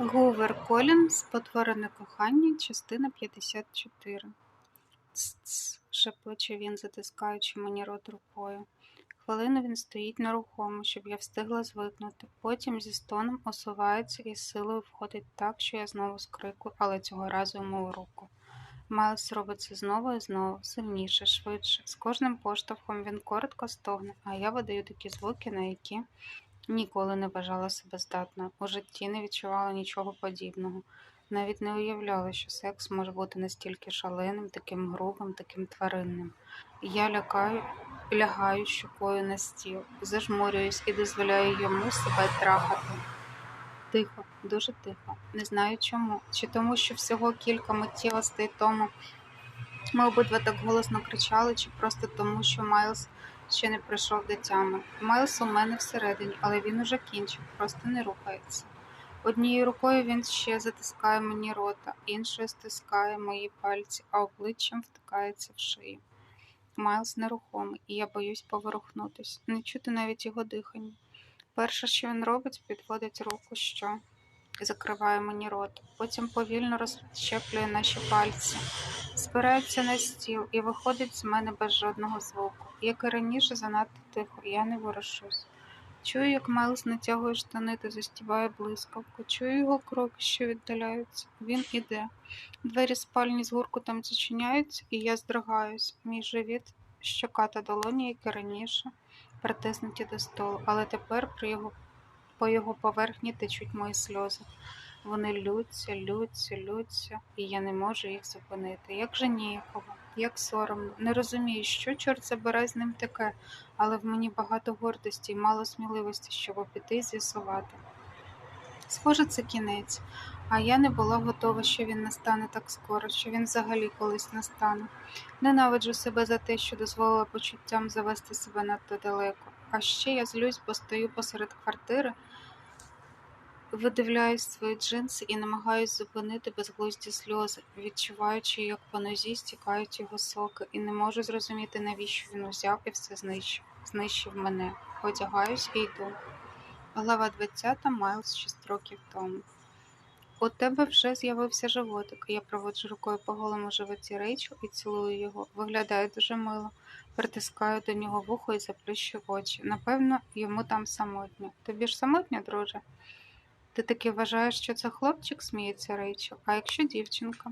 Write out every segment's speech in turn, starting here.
Гувер Колін Спотворене кохання, частина 54. Тс-тс, шепоче він, затискаючи мені рот рукою. Хвилину він стоїть нерухомо, щоб я встигла звикнути. Потім зі стоном осувається і силою входить так, що я знову скрикую, але цього разу йому руку. Майлз робить це знову і знову, сильніше, швидше. З кожним поштовхом він коротко стогне, а я видаю такі звуки, на які Ніколи не вважала себе здатною. У житті не відчувала нічого подібного. Навіть не уявляла, що секс може бути настільки шаленим, таким грубим, таким тваринним. Я лякаю, лягаю щокою на стіл, зажмурююсь і дозволяю йому себе трахати. Тихо, дуже тихо. Не знаю чому. Чи тому, що всього кілька миттєвостей тому ми обидва так голосно кричали, чи просто тому, що Майлз ще не прийшов до тями. Майлз у мене всередині, але він уже кінчив, просто не рухається. Однією рукою він ще затискає мені рота, іншою стискає мої пальці, а обличчям втикається в шию. Майлз нерухомий, і я боюсь поворухнутись, не чути навіть його дихання. Перше, що він робить, підводить руку, що закриває мені рот, потім повільно розщеплює наші пальці, спирається на стіл і виходить з мене без жодного звуку. Як і раніше, занадто тихо, я не ворушусь. Чую, як Майлз натягує штани та застіває блискавку. Чую його кроки, що віддаляються. Він іде. Двері спальні з гуркутом зачиняються, і я здригаюсь. Мій живіт, щока та долоні, як і раніше, притиснуті до столу, але тепер при його, по його поверхні течуть мої сльози. Вони лються, лються, лються, і я не можу їх зупинити. Як же ніякого, як соромно. Не розумію, що чорт забирай з ним таке, але в мені багато гордості і мало сміливості, щоб піти і з'ясувати. Схоже, це кінець, а я не була готова, що він настане так скоро, що він взагалі колись настане. Ненавиджу себе за те, що дозволила почуттям завести себе надто далеко. А ще я злюсь, бо стою посеред квартири. Видивляюсь свої джинси і намагаюсь зупинити безглузді сльози, відчуваючи, як по нозі стікають його соки, і не можу зрозуміти, навіщо він узяв і все знищив. Знищив мене. Одягаюсь і йду. Глава 20 Майлз 6 років тому. У тебе вже з'явився животик. Я проводжу рукою по голому животі Рейчу і цілую його. Виглядає дуже мило. Притискаю до нього вухо і заплющу очі. Напевно, йому там самотньо. Тобі ж самотньо, друже? Ти таки вважаєш, що це хлопчик, сміється Рейчел, а якщо дівчинка?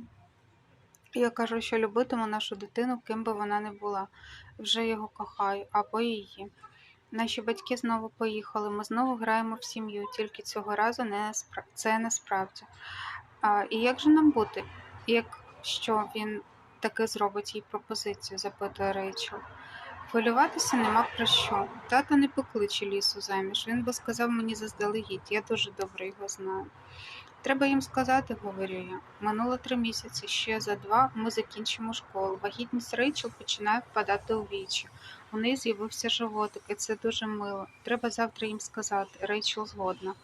Я кажу, що любитиму нашу дитину, ким би вона не була, вже його кохаю або її. Наші батьки знову поїхали, ми знову граємо в сім'ю, тільки цього разу не спра... це не справді. А, І як же нам бути, якщо він таки зробить їй пропозицію, запитує Рейчел. Хвилюватися нема про що. Тато не покличе лісу заміж. Він би сказав мені заздалегідь, я дуже добре його знаю. Треба їм сказати, говорю я. Минуло три місяці, ще за два ми закінчимо школу. Вагітність Рейчел починає впадати у вічі. У неї з'явився животик, і це дуже мило. Треба завтра їм сказати. Рейчел згодна.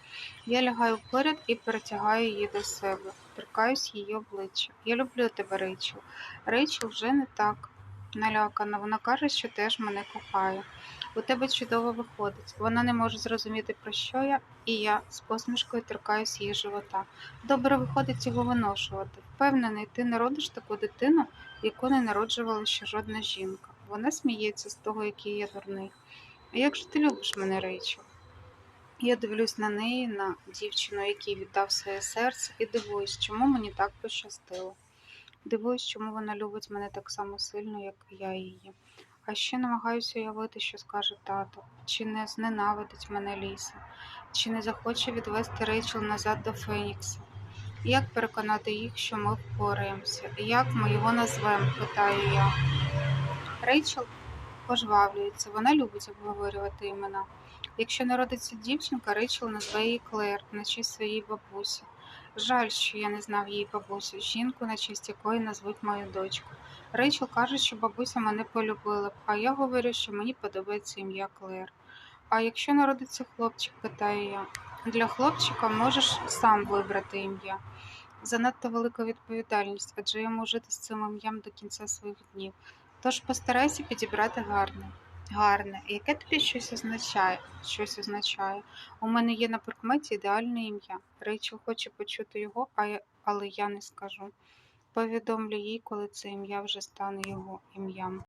Я лягаю поряд і перетягаю її до себе, торкаюсь її обличчя. Я люблю тебе, Рейчел. Рейчел вже не так налякана. Вона каже, що теж мене кохає. У тебе чудово виходить. Вона не може зрозуміти, про що я, і я з посмішкою торкаюсь її живота. Добре виходить його виношувати. Впевнений, ти народиш таку дитину, яку не народжувала ще жодна жінка. Вона сміється з того, який я дурний. А як же ти любиш мене, Рейчел? Я дивлюсь на неї, на дівчину, якій віддав своє серце, і дивуюсь, чому мені так пощастило. Дивуюсь, чому вона любить мене так само сильно, як я її. А ще намагаюся уявити, що скаже тато, чи не зненавидить мене ліса, чи не захоче відвести Рейчел назад до Фенікса. Як переконати їх, що ми впораємося? Як ми його назвемо? питаю я. Рейчел пожвавлюється, вона любить обговорювати імена. Якщо народиться дівчинка, Рейчел назве її Клер, на честь своїй бабусі. Жаль, що я не знав її бабусю, жінку, на честь якої назвуть мою дочку. Рейчел каже, що бабуся мене полюбила б, а я говорю, що мені подобається ім'я Клер. А якщо народиться хлопчик, питаю я, для хлопчика можеш сам вибрати ім'я. Занадто велика відповідальність, адже йому жити з цим ім'ям до кінця своїх днів. Тож постарайся підібрати гарне. Гарне. Яке тобі щось означає? Щось означає. У мене є на прикметі ідеальне ім'я. Рейчел хоче почути його, але я не скажу. Повідомлю їй, коли це ім'я вже стане його ім'ям.